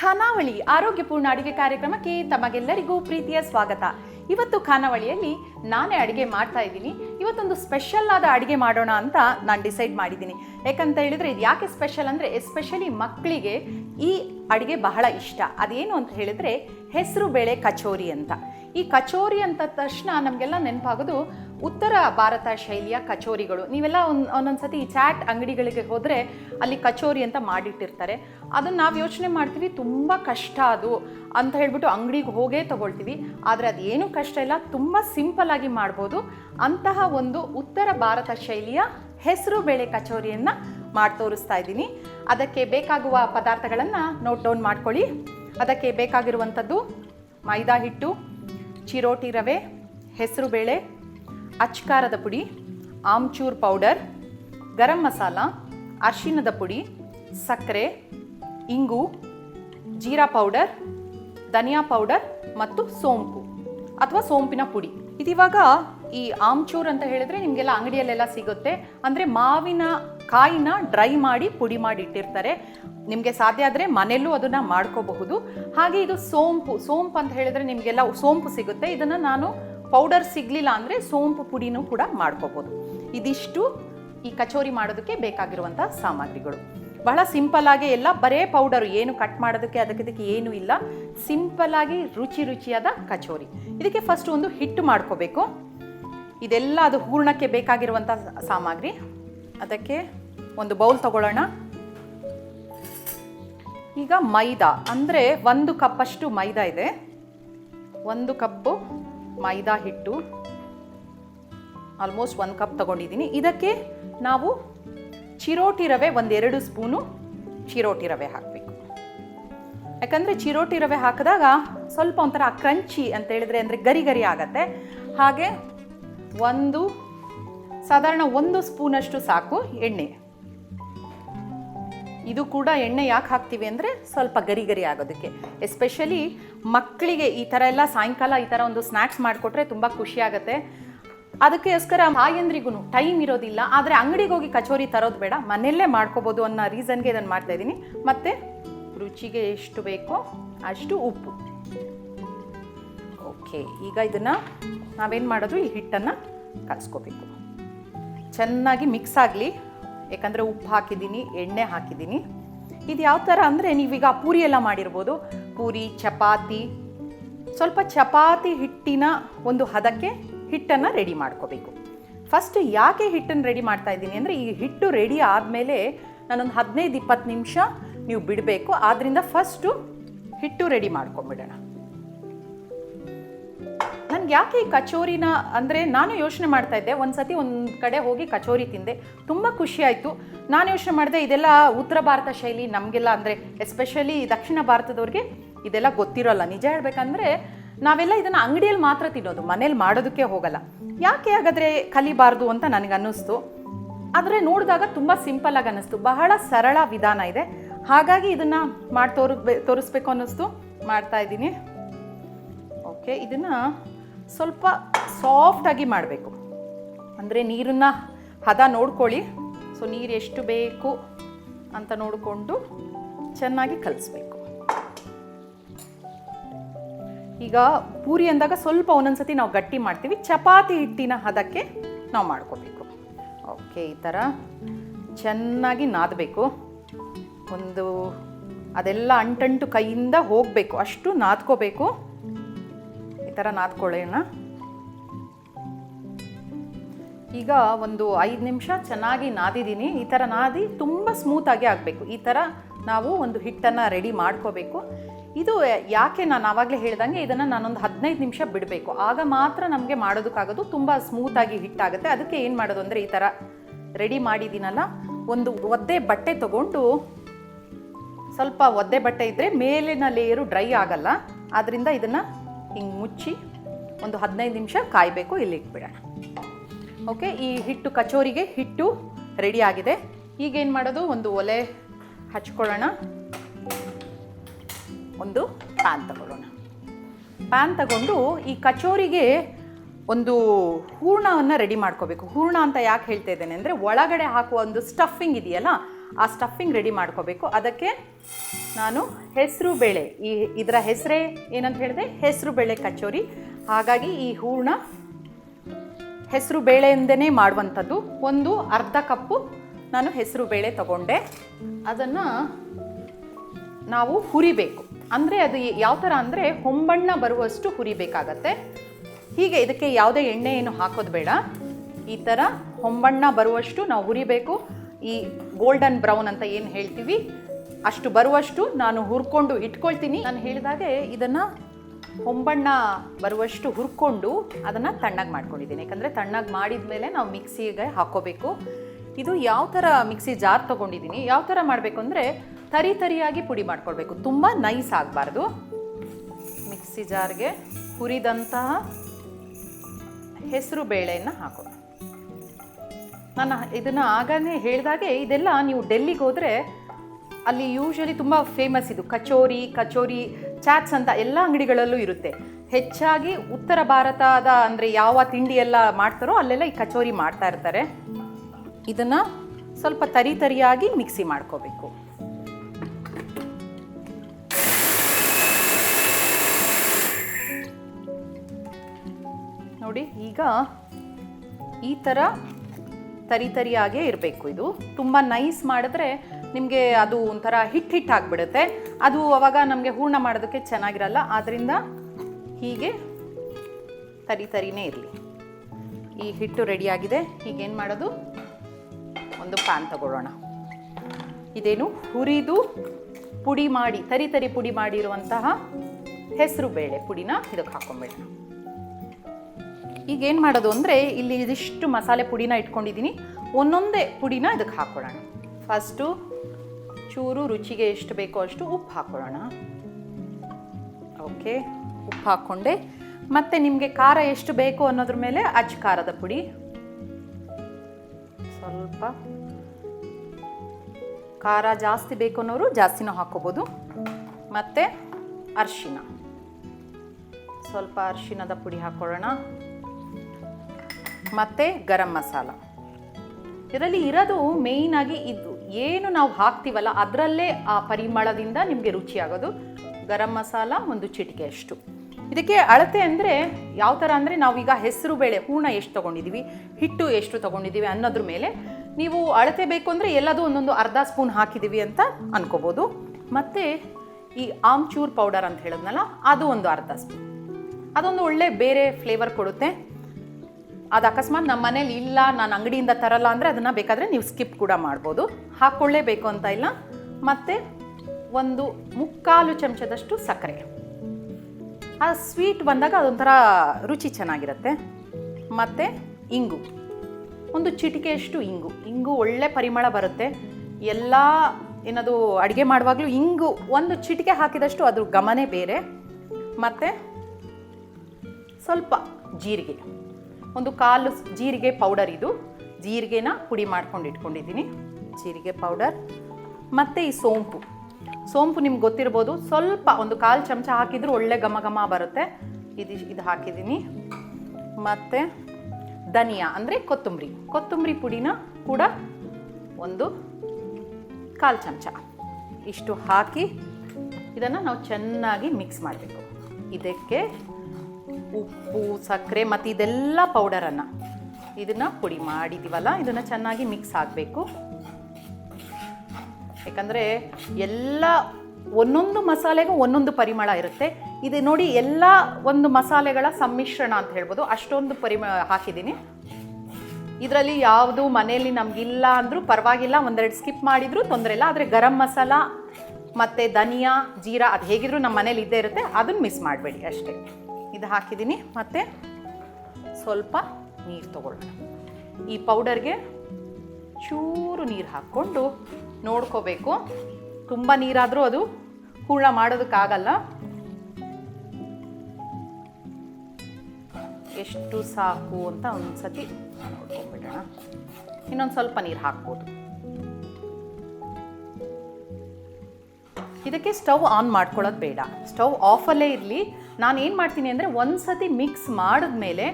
ಖಾನಾವಳಿ ಆರೋಗ್ಯಪೂರ್ಣ ಅಡುಗೆ ಕಾರ್ಯಕ್ರಮಕ್ಕೆ ತಮಗೆಲ್ಲರಿಗೂ ಪ್ರೀತಿಯ ಸ್ವಾಗತ. ಇವತ್ತು ಖಾನಾವಳಿಯಲ್ಲಿ ನಾನೇ ಅಡುಗೆ ಮಾಡ್ತಾ ಇದ್ದೀನಿ. ಇವತ್ತೊಂದು ಸ್ಪೆಷಲ್ ಆದ ಅಡುಗೆ ಮಾಡೋಣ ಅಂತ ನಾನು ಡಿಸೈಡ್ ಮಾಡಿದ್ದೀನಿ. ಯಾಕಂತ ಹೇಳಿದ್ರೆ ಇದು ಯಾಕೆ ಸ್ಪೆಷಲ್ ಅಂದರೆ ಎಸ್ಪೆಷಲಿ ಮಕ್ಕಳಿಗೆ ಈ ಅಡುಗೆ ಬಹಳ ಇಷ್ಟ. ಅದೇನು ಅಂತ ಹೇಳಿದ್ರೆ ಹೆಸರು ಬೇಳೆ ಕಚೋರಿ ಅಂತ. ಈ ಕಚೋರಿ ಅಂತ ತಕ್ಷಣ ನಮಗೆಲ್ಲ ನೆನಪಾಗೋದು ಉತ್ತರ ಭಾರತ ಶೈಲಿಯ ಕಚೋರಿಗಳು. ನೀವೆಲ್ಲ ಒಂದು ಒಂದೊಂದು ಸತಿ ಈ ಚಾಟ್ ಅಂಗಡಿಗಳಿಗೆ ಹೋದರೆ ಅಲ್ಲಿ ಕಚೋರಿ ಅಂತ ಮಾಡಿಟ್ಟಿರ್ತಾರೆ. ಅದನ್ನು ನಾವು ಯೋಚನೆ ಮಾಡ್ತೀವಿ, ತುಂಬ ಕಷ್ಟ ಅದು ಅಂತ ಹೇಳ್ಬಿಟ್ಟು ಅಂಗಡಿಗೆ ಹೋಗೇ ತಗೊಳ್ತೀವಿ. ಆದರೆ ಅದೇನು ಕಷ್ಟ ಇಲ್ಲ, ತುಂಬ ಸಿಂಪಲ್ ಆಗಿ ಮಾಡ್ಬೋದು. ಅಂತಹ ಒಂದು ಉತ್ತರ ಭಾರತ ಶೈಲಿಯ ಹೆಸರು ಬೇಳೆ ಕಚೋರಿಯನ್ನು ಮಾಡಿ ತೋರಿಸ್ತಾ ಇದ್ದೀನಿ. ಅದಕ್ಕೆ ಬೇಕಾಗುವ ಪದಾರ್ಥಗಳನ್ನು ನೋಟ್ ಡೌನ್ ಮಾಡ್ಕೊಳ್ಳಿ. ಅದಕ್ಕೆ ಬೇಕಾಗಿರುವಂಥದ್ದು ಮೈದಾ ಹಿಟ್ಟು, ಚಿರೋಟಿ ರವೆ, ಹೆಸರು ಬೇಳೆ ಅಚ್ಕಾರದ ಪುಡಿ, ಆಮ್ಚೂರ್ ಪೌಡರ್, ಗರಂ ಮಸಾಲ ಅರಿಶಿನದ ಪುಡಿ, ಸಕ್ಕರೆ, ಇಂಗು, ಜೀರಾ ಪೌಡರ್, ಧನಿಯಾ ಪೌಡರ್ ಮತ್ತು ಸೋಂಪು ಅಥವಾ ಸೋಂಪಿನ ಪುಡಿ. ಇದಿವಾಗ ಈ ಆಮ್ಚೂರ್ ಅಂತ ಹೇಳಿದ್ರೆ ನಿಮಗೆಲ್ಲ ಅಂಗಡಿಯಲ್ಲೆಲ್ಲ ಸಿಗುತ್ತೆ. ಅಂದರೆ ಮಾವಿನ ಕಾಯಿನ ಡ್ರೈ ಮಾಡಿ ಪುಡಿ ಮಾಡಿ ಇಟ್ಟಿರ್ತಾರೆ. ನಿಮಗೆ ಸಾಧ್ಯ ಆದರೆ ಮನೆಯಲ್ಲೂ ಅದನ್ನು ಮಾಡ್ಕೋಬಹುದು. ಹಾಗೆ ಇದು ಸೋಂಪು ಸೋಂಪು ಅಂತ ಹೇಳಿದ್ರೆ ನಿಮಗೆಲ್ಲ ಸೋಂಪು ಸಿಗುತ್ತೆ. ಇದನ್ನು ನಾನು ಪೌಡರ್ ಸಿಗಲಿಲ್ಲ ಅಂದರೆ ಸೋಂಪು ಪುಡಿನೂ ಕೂಡ ಮಾಡ್ಕೋಬೋದು. ಇದಿಷ್ಟು ಈ ಕಚೋರಿ ಮಾಡೋದಕ್ಕೆ ಬೇಕಾಗಿರುವಂಥ ಸಾಮಗ್ರಿಗಳು. ಬಹಳ ಸಿಂಪಲ್ ಆಗಿ ಎಲ್ಲ ಬರೇ ಪೌಡರು, ಏನು ಕಟ್ ಮಾಡೋದಕ್ಕೆ ಅದಕ್ಕೆ ಇದಕ್ಕೆ ಏನೂ ಇಲ್ಲ. ಸಿಂಪಲ್ ಆಗಿ ರುಚಿ ರುಚಿಯಾದ ಕಚೋರಿ. ಇದಕ್ಕೆ ಫಸ್ಟ್ ಒಂದು ಹಿಟ್ಟು ಮಾಡ್ಕೋಬೇಕು. ಇದೆಲ್ಲ ಅದು ಹೂರ್ಣಕ್ಕೆ ಬೇಕಾಗಿರುವಂಥ ಸಾಮಗ್ರಿ. ಅದಕ್ಕೆ ಒಂದು ಬೌಲ್ ತಗೊಳ್ಳೋಣ. ಈಗ ಮೈದಾ. ಅಂದರೆ ಒಂದು ಕಪ್ಪಷ್ಟು ಮೈದಾ ಇದೆ. ಒಂದು ಕಪ್ಪು ಮೈದಾ ಹಿಟ್ಟು ಆಲ್ಮೋಸ್ಟ್ ಒಂದು ಕಪ್ ತಗೊಂಡಿದ್ದೀನಿ. ಇದಕ್ಕೆ ನಾವು ಚಿರೋಟಿ ರವೆ ಒಂದೆರಡು ಸ್ಪೂನು ಚಿರೋಟಿ ರವೆ ಹಾಕಬೇಕು. ಯಾಕಂದರೆ ಚಿರೋಟಿ ರವೆ ಹಾಕಿದಾಗ ಸ್ವಲ್ಪ ಒಂಥರ ಕ್ರಂಚಿ ಅಂತ ಹೇಳಿದ್ರೆ ಅಂದರೆ ಗರಿ ಗರಿ ಆಗತ್ತೆ. ಹಾಗೆ ಒಂದು ಸಾಧಾರಣ ಒಂದು ಸ್ಪೂನಷ್ಟು ಸಾಕು ಎಣ್ಣೆ. ಇದು ಕೂಡ ಎಣ್ಣೆ ಯಾಕೆ ಹಾಕ್ತೀವಿ ಅಂದರೆ ಸ್ವಲ್ಪ ಗರಿ ಗರಿ ಆಗೋದಕ್ಕೆ. ಎಸ್ಪೆಷಲಿ ಮಕ್ಕಳಿಗೆ ಈ ಥರ ಎಲ್ಲ ಸಾಯಂಕಾಲ ಈ ಥರ ಒಂದು ಸ್ನ್ಯಾಕ್ಸ್ ಮಾಡಿಕೊಟ್ರೆ ತುಂಬ ಖುಷಿ ಆಗುತ್ತೆ. ಅದಕ್ಕೋಸ್ಕರ ತಾಯಂದ್ರಿಗೂ ಟೈಮ್ ಇರೋದಿಲ್ಲ, ಆದರೆ ಅಂಗಡಿಗೆ ಹೋಗಿ ಕಚೋರಿ ತರೋದು ಬೇಡ, ಮನೆಯಲ್ಲೇ ಮಾಡ್ಕೋಬೋದು ಅನ್ನೋ ರೀಸನ್ಗೆ ಇದನ್ನು ಮಾಡ್ತಾ ಇದ್ದೀನಿ. ಮತ್ತು ರುಚಿಗೆ ಎಷ್ಟು ಬೇಕೋ ಅಷ್ಟು ಉಪ್ಪು. ಓಕೆ ಈಗ ಇದನ್ನು ನಾವೇನು ಮಾಡೋದು? ಈ ಹಿಟ್ಟನ್ನು ಕಲಿಸ್ಕೋಬೇಕು. ಚೆನ್ನಾಗಿ ಮಿಕ್ಸ್ ಆಗಲಿ. ಯಾಕಂದರೆ ಉಪ್ಪು ಹಾಕಿದ್ದೀನಿ, ಎಣ್ಣೆ ಹಾಕಿದ್ದೀನಿ. ಇದು ಯಾವ ಥರ ಅಂದರೆ ನೀವೀಗ ಪೂರಿ ಎಲ್ಲ ಮಾಡಿರ್ಬೋದು. ಪೂರಿ, ಚಪಾತಿ, ಸ್ವಲ್ಪ ಚಪಾತಿ ಹಿಟ್ಟಿನ ಒಂದು ಹದಕ್ಕೆ ಹಿಟ್ಟನ್ನು ರೆಡಿ ಮಾಡ್ಕೋಬೇಕು. ಫಸ್ಟ್ ಯಾಕೆ ಹಿಟ್ಟನ್ನು ರೆಡಿ ಮಾಡ್ತಾ ಇದ್ದೀನಿ ಅಂದರೆ ಈ ಹಿಟ್ಟು ರೆಡಿ ಆದಮೇಲೆ ನಾನೊಂದು ಹದಿನೈದು ಇಪ್ಪತ್ತು ನಿಮಿಷ ನೀವು ಬಿಡಬೇಕು. ಆದ್ದರಿಂದ ಫಸ್ಟು ಹಿಟ್ಟು ರೆಡಿ ಮಾಡ್ಕೊಂಬಿಡೋಣ. ನನ್ಗೆ ಯಾಕೆ ಈ ಕಚೋರಿನ ಅಂದರೆ ನಾನು ಯೋಚನೆ ಮಾಡ್ತಾ ಇದ್ದೆ ಒಂದು ಸತಿ ಒಂದು ಕಡೆ ಹೋಗಿ ಕಚೋರಿ ತಿಂದೆ, ತುಂಬ ಖುಷಿಯಾಯಿತು ನಾನು ಯೋಚನೆ ಮಾಡಿದೆ, ಇದೆಲ್ಲ ಉತ್ತರ ಭಾರತ ಶೈಲಿ ನಮಗೆಲ್ಲ ಅಂದರೆ ಎಸ್ಪೆಷಲಿ ದಕ್ಷಿಣ ಭಾರತದವ್ರಿಗೆ ಇದೆಲ್ಲ ಗೊತ್ತಿರೋಲ್ಲ. ನಿಜ ಹೇಳ್ಬೇಕಂದ್ರೆ ನಾವೆಲ್ಲ ಇದನ್ನು ಅಂಗಡಿಯಲ್ಲಿ ಮಾತ್ರ ತಿನ್ನೋದು, ಮನೇಲಿ ಮಾಡೋದಕ್ಕೆ ಹೋಗಲ್ಲ. ಯಾಕೆ ಹಾಗಾದರೆ ಕಲಿಬಾರ್ದು ಅಂತ ನನಗೆ ಅನ್ನಿಸ್ತು ಆದರೆ ನೋಡಿದಾಗ ತುಂಬ ಸಿಂಪಲ್ ಆಗಿ ಅನ್ನಿಸ್ತು, ಬಹಳ ಸರಳ ವಿಧಾನ ಇದೆ. ಹಾಗಾಗಿ ಇದನ್ನು ಮಾಡಿ ತೋರ್ ತೋರಿಸ್ಬೇಕು ಅನ್ನಿಸ್ತು. ಮಾಡ್ತಾ ಇದ್ದೀನಿ. ಓಕೆ ಇದನ್ನು ಸ್ವಲ್ಪ ಸಾಫ್ಟಾಗಿ ಮಾಡಬೇಕು. ಅಂದರೆ ನೀರನ್ನು ಹದ ನೋಡ್ಕೊಳ್ಳಿ. ಸೊ ನೀರು ಎಷ್ಟು ಬೇಕು ಅಂತ ನೋಡಿಕೊಂಡು ಚೆನ್ನಾಗಿ ಕಲಿಸ್ಬೇಕು. ಈಗ ಪೂರಿ ಅಂದಾಗ ಸ್ವಲ್ಪ ಒಂದೊಂದ್ಸತಿ ನಾವು ಗಟ್ಟಿ ಮಾಡ್ತೀವಿ. ಚಪಾತಿ ಹಿಟ್ಟಿನ ಹದಕ್ಕೆ ನಾವು ಮಾಡ್ಕೋಬೇಕು. ಓಕೆ ಈ ಥರ ಚೆನ್ನಾಗಿ ನಾದಬೇಕು. ಒಂದು ಅದೆಲ್ಲ ಅಂಟಂಟು ಕೈಯಿಂದ ಹೋಗಬೇಕು. ಅಷ್ಟು ನಾದ್ಕೋಬೇಕು. ಥರ ನಾದ್ಕೊಳ್ಳೋಣ ಈಗ ಒಂದು ಐದು ನಿಮಿಷ ಚೆನ್ನಾಗಿ ನಾದಿದ್ದೀನಿ. ಈ ಥರ ನಾದಿ ತುಂಬ ಸ್ಮೂತಾಗಿ ಆಗಬೇಕು. ಈ ಥರ ನಾವು ಒಂದು ಹಿಟ್ಟನ್ನು ರೆಡಿ ಮಾಡ್ಕೋಬೇಕು. ಇದು ಯಾಕೆ ನಾನು ಆವಾಗಲೇ ಹೇಳ್ದಂಗೆ ಇದನ್ನು ನಾನೊಂದು ಹದಿನೈದು ನಿಮಿಷ ಬಿಡಬೇಕು. ಆಗ ಮಾತ್ರ ನಮಗೆ ಮಾಡೋದಕ್ಕಾಗೋದು ತುಂಬ ಸ್ಮೂತಾಗಿ ಹಿಟ್ಟಾಗುತ್ತೆ ಅದಕ್ಕೆ ಏನು ಮಾಡೋದು ಅಂದರೆ ಈ ಥರ ರೆಡಿ ಮಾಡಿದ್ದೀನಲ್ಲ, ಒಂದು ಒದ್ದೆ ಬಟ್ಟೆ ತಗೊಂಡು, ಸ್ವಲ್ಪ ಒದ್ದೆ ಬಟ್ಟೆ ಇದ್ದರೆ ಮೇಲಿನ ಲೇಯರು ಡ್ರೈ ಆಗಲ್ಲ. ಆದ್ದರಿಂದ ಇದನ್ನು ಹಿಂಗೆ ಮುಚ್ಚಿ ಒಂದು ಹದಿನೈದು ನಿಮಿಷ ಕಾಯಬೇಕು, ಇಲ್ಲಿ ಇಟ್ಬಿಡೋಣ. ಓಕೆ ಈ ಹಿಟ್ಟು ಕಚೋರಿಗೆ ಹಿಟ್ಟು ರೆಡಿ ಆಗಿದೆ. ಈಗೇನು ಮಾಡೋದು? ಒಂದು ಒಲೆ ಹಚ್ಕೊಳ್ಳೋಣ. ಒಂದು ಪ್ಯಾನ್ ತಗೊಳ್ಳೋಣ. ಪ್ಯಾನ್ ತಗೊಂಡು ಈ ಕಚೋರಿಗೆ ಒಂದು ಹೂರ್ಣವನ್ನು ರೆಡಿ ಮಾಡ್ಕೋಬೇಕು. ಹೂರ್ಣ ಅಂತ ಯಾಕೆ ಹೇಳ್ತಾ ಇದ್ದೇನೆ ಅಂದರೆ, ಒಳಗಡೆ ಹಾಕುವ ಒಂದು ಸ್ಟಫಿಂಗ್ ಇದೆಯಲ್ಲ ಆ ಸ್ಟಫಿಂಗ್ ರೆಡಿ ಮಾಡ್ಕೋಬೇಕು. ಅದಕ್ಕೆ ನಾನು ಹೆಸರು ಬೇಳೆ. ಈ ಇದರ ಹೆಸರೇ ಏನಂತ ಹೇಳಿದೆ ಹೆಸರು ಬೇಳೆ ಕಚೋರಿ. ಹಾಗಾಗಿ ಈ ಹೂರ್ಣ ಹೆಸರು ಬೇಳೆಯಿಂದನೇ ಮಾಡುವಂಥದ್ದು. ಒಂದು ಅರ್ಧ ಕಪ್ಪು ನಾನು ಹೆಸರು ಬೇಳೆ ತಗೊಂಡೆ. ಅದನ್ನು ನಾವು ಹುರಿಬೇಕು. ಅಂದರೆ ಅದು ಯಾವ ಥರ ಅಂದರೆ ಹೊಂಬಣ್ಣ ಬರುವಷ್ಟು ಹುರಿಬೇಕಾಗತ್ತೆ. ಹೀಗೆ ಇದಕ್ಕೆ ಯಾವುದೇ ಎಣ್ಣೆ ಏನು ಹಾಕೋದು ಬೇಡ. ಈ ಥರ ಹೊಂಬಣ್ಣ ಬರುವಷ್ಟು ನಾವು ಹುರಿಬೇಕು. ಈ ಗೋಲ್ಡನ್ ಬ್ರೌನ್ ಅಂತ ಏನು ಹೇಳ್ತೀವಿ? ಅಷ್ಟು ಬರುವಷ್ಟು ನಾನು ಹುರ್ಕೊಂಡು ಇಟ್ಕೊಳ್ತೀನಿ. ನಾನು ಹೇಳಿದಾಗೆ ಇದನ್ನು ಹೊಂಬಣ್ಣ ಬರುವಷ್ಟು ಹುರ್ಕೊಂಡು ಅದನ್ನು ತಣ್ಣಗೆ ಮಾಡ್ಕೊಂಡಿದ್ದೀನಿ. ಯಾಕಂದರೆ ತಣ್ಣಗೆ ಮಾಡಿದ ಮೇಲೆ ನಾವು ಮಿಕ್ಸಿಗೆ ಹಾಕ್ಕೋಬೇಕು. ಇದು ಯಾವ ಥರ ಮಿಕ್ಸಿ ಜಾರ್ ತೊಗೊಂಡಿದ್ದೀನಿ, ಯಾವ ಥರ ಮಾಡಬೇಕು ಅಂದರೆ ತರಿ ತರಿಯಾಗಿ ಪುಡಿ ಮಾಡ್ಕೊಳ್ಬೇಕು. ತುಂಬ ನೈಸ್ ಆಗಬಾರ್ದು. ಮಿಕ್ಸಿ ಜಾರ್ಗೆ ಹುರಿದಂತಹ ಹೆಸರು ಬೇಳೆಯನ್ನು ಹಾಕೋಣ. ನಾನು ಇದನ್ನು ಆಗನೇ ಹೇಳಿದಾಗೆ ಇದೆಲ್ಲ ನೀವು ಡೆಲ್ಲಿಗೆ ಹೋದರೆ ಅಲ್ಲಿ ಯೂಶ್ವಲಿ ತುಂಬ ಫೇಮಸ್ ಇದು. ಕಚೋರಿ ಕಚೋರಿ, ಚಾಟ್ಸ್ ಅಂತ ಎಲ್ಲ ಅಂಗಡಿಗಳಲ್ಲೂ ಇರುತ್ತೆ. ಹೆಚ್ಚಾಗಿ ಉತ್ತರ ಭಾರತದ ಅಂದರೆ ಯಾವ ತಿಂಡಿ ಎಲ್ಲ ಮಾಡ್ತಾರೋ ಅಲ್ಲೆಲ್ಲ ಈ ಕಚೋರಿ ಮಾಡ್ತಾ ಇರ್ತಾರೆ. ಇದನ್ನು ಸ್ವಲ್ಪ ತರಿ ತರಿಯಾಗಿ ಮಿಕ್ಸಿ ಮಾಡ್ಕೋಬೇಕು. ನೋಡಿ, ಈಗ ಈ ಥರ ತರಿ ತರಿಯಾಗೇ ಇರಬೇಕು ಇದು. ತುಂಬ ನೈಸ್ ಮಾಡಿದ್ರೆ ನಿಮಗೆ ಅದು ಒಂಥರ ಹಿಟ್ ಹಿಟ್ ಆಗಿಬಿಡುತ್ತೆ. ಅದು ಅವಾಗ ನಮಗೆ ಹೂರ್ಣ ಮಾಡೋದಕ್ಕೆ ಚೆನ್ನಾಗಿರಲ್ಲ ಆದ್ದರಿಂದ ಹೀಗೆ ತರಿ ತರಿನೇ ಇರಲಿ. ಈ ಹಿಟ್ಟು ರೆಡಿಯಾಗಿದೆ ಈಗೇನು ಮಾಡೋದು? ಒಂದು ಪ್ಯಾನ್ ತಗೊಳ್ಳೋಣ. ಇದೇನು? ಹುರಿದು ಪುಡಿ ಮಾಡಿ ತರಿ ತರಿ ಪುಡಿ ಮಾಡಿರುವಂತಹ ಹೆಸರು ಬೇಳೆ ಪುಡಿನ ಇದಕ್ಕೆ ಹಾಕೊಂಬೇಡ ಈಗ ಏನು ಮಾಡೋದು ಅಂದರೆ ಇಲ್ಲಿ ಇದಿಷ್ಟು ಮಸಾಲೆ ಪುಡಿನ ಇಟ್ಕೊಂಡಿದ್ದೀನಿ. ಒಂದೊಂದೇ ಪುಡಿನ ಇದಕ್ಕೆ ಹಾಕ್ಕೊಳ್ಳೋಣ ಫಸ್ಟು ಚೂರು ರುಚಿಗೆ ಎಷ್ಟು ಬೇಕೋ ಅಷ್ಟು ಉಪ್ಪು ಹಾಕ್ಕೊಳ್ಳೋಣ ಓಕೆ ಉಪ್ಪು ಹಾಕ್ಕೊಂಡೆ. ಮತ್ತು ನಿಮಗೆ ಖಾರ ಎಷ್ಟು ಬೇಕು ಅನ್ನೋದ್ರ ಮೇಲೆ ಅಚ್ಚ ಖಾರದ ಪುಡಿ. ಸ್ವಲ್ಪ ಖಾರ ಜಾಸ್ತಿ ಬೇಕು ಅನ್ನೋರು ಜಾಸ್ತಿನೂ ಹಾಕ್ಕೋಬೋದು. ಮತ್ತು ಅರಿಶಿನ. ಸ್ವಲ್ಪ ಅರಿಶಿನದ ಪುಡಿ ಹಾಕ್ಕೊಳ್ಳೋಣ ಮತ್ತು ಗರಂ ಮಸಾಲ. ಇದರಲ್ಲಿ ಇರೋದು ಮೇಯ್ನಾಗಿ ಇದು. ಏನು ನಾವು ಹಾಕ್ತೀವಲ್ಲ, ಅದರಲ್ಲೇ ಆ ಪರಿಮಳದಿಂದ ನಿಮಗೆ ರುಚಿ ಆಗೋದು ಗರಂ ಮಸಾಲ, ಒಂದು ಚಿಟಿಕೆ ಅಷ್ಟು. ಇದಕ್ಕೆ ಅಳತೆ ಅಂದರೆ ಯಾವ ಥರ ಅಂದರೆ ನಾವೀಗ ಹೆಸರು ಬೇಳೆ, ಹೂರ್ಣ ಎಷ್ಟು ತೊಗೊಂಡಿದ್ದೀವಿ ಹಿಟ್ಟು ಎಷ್ಟು ತೊಗೊಂಡಿದ್ದೀವಿ ಅನ್ನೋದ್ರ ಮೇಲೆ ನೀವು ಅಳತೆ ಬೇಕು ಅಂದರೆ ಎಲ್ಲದೂ ಒಂದೊಂದು ಅರ್ಧ ಸ್ಪೂನ್ ಹಾಕಿದ್ದೀವಿ ಅಂತ ಅನ್ಕೋಬೋದು. ಮತ್ತು ಈ ಆಮ್ಚೂರ್ ಪೌಡರ್ ಅಂತ ಹೇಳಿದ್ನಲ್ಲ, ಅದು ಒಂದು ಅರ್ಧ ಸ್ಪೂನ್. ಅದೊಂದು ಒಳ್ಳೆ ಬೇರೆ ಫ್ಲೇವರ್ ಕೊಡುತ್ತೆ. ಅದು ಅಕಸ್ಮಾತ್ ನಮ್ಮ ಮನೇಲಿ ಇಲ್ಲ, ನಾನು ಅಂಗಡಿಯಿಂದ ತರಲ್ಲ ಅಂದರೆ ಅದನ್ನು ಬೇಕಾದರೆ ನೀವು ಸ್ಕಿಪ್ ಕೂಡ ಮಾಡ್ಬೋದು. ಹಾಕ್ಕೊಳ್ಳೇಬೇಕು ಅಂತ ಇಲ್ಲ. ಮತ್ತು ಒಂದು ಮುಕ್ಕಾಲು ಚಮಚದಷ್ಟು ಸಕ್ಕರೆ. ಆ ಸ್ವೀಟ್ ಬಂದಾಗ ಅದೊಂಥರ ರುಚಿ ಚೆನ್ನಾಗಿರುತ್ತೆ. ಮತ್ತು ಇಂಗು. ಒಂದು ಚಿಟಿಕೆಯಷ್ಟು ಇಂಗು. ಇಂಗು ಒಳ್ಳೆ ಪರಿಮಳ ಬರುತ್ತೆ. ಎಲ್ಲ ಏನದು ಅಡುಗೆ ಮಾಡುವಾಗಲೂ ಇಂಗು ಒಂದು ಚಿಟಿಕೆ ಹಾಕಿದಷ್ಟು ಅದ್ರ ಗಮನೇ ಬೇರೆ. ಮತ್ತು ಸ್ವಲ್ಪ ಜೀರಿಗೆ. ಒಂದು ಕಾಲು ಜೀರಿಗೆ ಪೌಡರ್ ಇದು. ಜೀರಿಗೆನ ಪುಡಿ ಮಾಡ್ಕೊಂಡು ಇಟ್ಕೊಂಡಿದ್ದೀನಿ. ಜೀರಿಗೆ ಪೌಡರ್ ಮತ್ತು ಈ ಸೋಂಪು. ಸೋಂಪು ನಿಮ್ಗೆ ಗೊತ್ತಿರ್ಬೋದು, ಸ್ವಲ್ಪ ಒಂದು ಕಾಲು ಚಮಚ ಹಾಕಿದ್ರೂ ಒಳ್ಳೆ ಘಮ ಘಮ ಬರುತ್ತೆ. ಇದು ಇದು ಹಾಕಿದ್ದೀನಿ. ಮತ್ತು ಧನಿಯಾ ಅಂದರೆ ಕೊತ್ತಂಬರಿ. ಕೊತ್ತಂಬರಿ ಪುಡಿನ ಕೂಡ ಒಂದು ಕಾಲು ಚಮಚ. ಇಷ್ಟು ಹಾಕಿ ಇದನ್ನು ನಾವು ಚೆನ್ನಾಗಿ ಮಿಕ್ಸ್ ಮಾಡಬೇಕು. ಇದಕ್ಕೆ ಉಪ್ಪು, ಸಕ್ಕರೆ ಮತ್ತು ಇದೆಲ್ಲ ಪೌಡರನ್ನು ಇದನ್ನು ಪುಡಿ ಮಾಡಿದ್ದೀವಲ್ಲ ಇದನ್ನು ಚೆನ್ನಾಗಿ ಮಿಕ್ಸ್ ಆಗಬೇಕು. ಯಾಕಂದರೆ ಎಲ್ಲ ಒಂದೊಂದು ಮಸಾಲೆಗೂ ಒಂದೊಂದು ಪರಿಮಳ ಇರುತ್ತೆ. ಇದು ನೋಡಿ ಎಲ್ಲ ಒಂದು ಮಸಾಲೆಗಳ ಸಮ್ಮಿಶ್ರಣ ಅಂತ ಹೇಳ್ಬೋದು. ಅಷ್ಟೊಂದು ಪರಿಮಳ ಹಾಕಿದ್ದೀನಿ. ಇದರಲ್ಲಿ ಯಾವುದು ಮನೆಯಲ್ಲಿ ನಮಗಿಲ್ಲ ಅಂದರೂ ಪರವಾಗಿಲ್ಲ, ಒಂದೆರಡು ಸ್ಕಿಪ್ ಮಾಡಿದರೂ ತೊಂದರೆ ಇಲ್ಲ. ಆದರೆ ಗರಂ ಮಸಾಲ ಮತ್ತು ಧನಿಯಾ, ಜೀರಾ ಅದು ಹೇಗಿದ್ರು ನಮ್ಮ ಮನೇಲಿ ಇದ್ದೇ ಇರುತ್ತೆ. ಅದನ್ನು ಮಿಸ್ ಮಾಡಬೇಡಿ ಅಷ್ಟೇ. ಇದು ಹಾಕಿದ್ದೀನಿ. ಮತ್ತು ಸ್ವಲ್ಪ ನೀರು ತಗೊಳ್ಳೋಣ ಈ ಪೌಡರ್ಗೆ ಚೂರು ನೀರು ಹಾಕ್ಕೊಂಡು ನೋಡ್ಕೋಬೇಕು. ತುಂಬ ನೀರಾದರೂ ಅದು ಹೂರ್ಣ ಮಾಡೋದಕ್ಕಾಗಲ್ಲ. ಎಷ್ಟು ಸಾಕು ಅಂತ ಒಂದು ಸತಿ ನೋಡ್ಕೊಂಡ್ಬಿಡೋಣ. ಇನ್ನೊಂದು ಸ್ವಲ್ಪ ನೀರು ಹಾಕ್ಬೋದು. ಇದಕ್ಕೆ ಸ್ಟವ್ ಆನ್ ಮಾಡ್ಕೊಳ್ಳೋದು ಬೇಡ. ಸ್ಟವ್ ಆಫಲ್ಲೇ ಇರಲಿ. ನಾನು ಏನು ಮಾಡ್ತೀನಿ ಅಂದರೆ ಒಂದು ಸತಿ ಮಿಕ್ಸ್ ಮಾಡಿದ್ಮೇಲೆ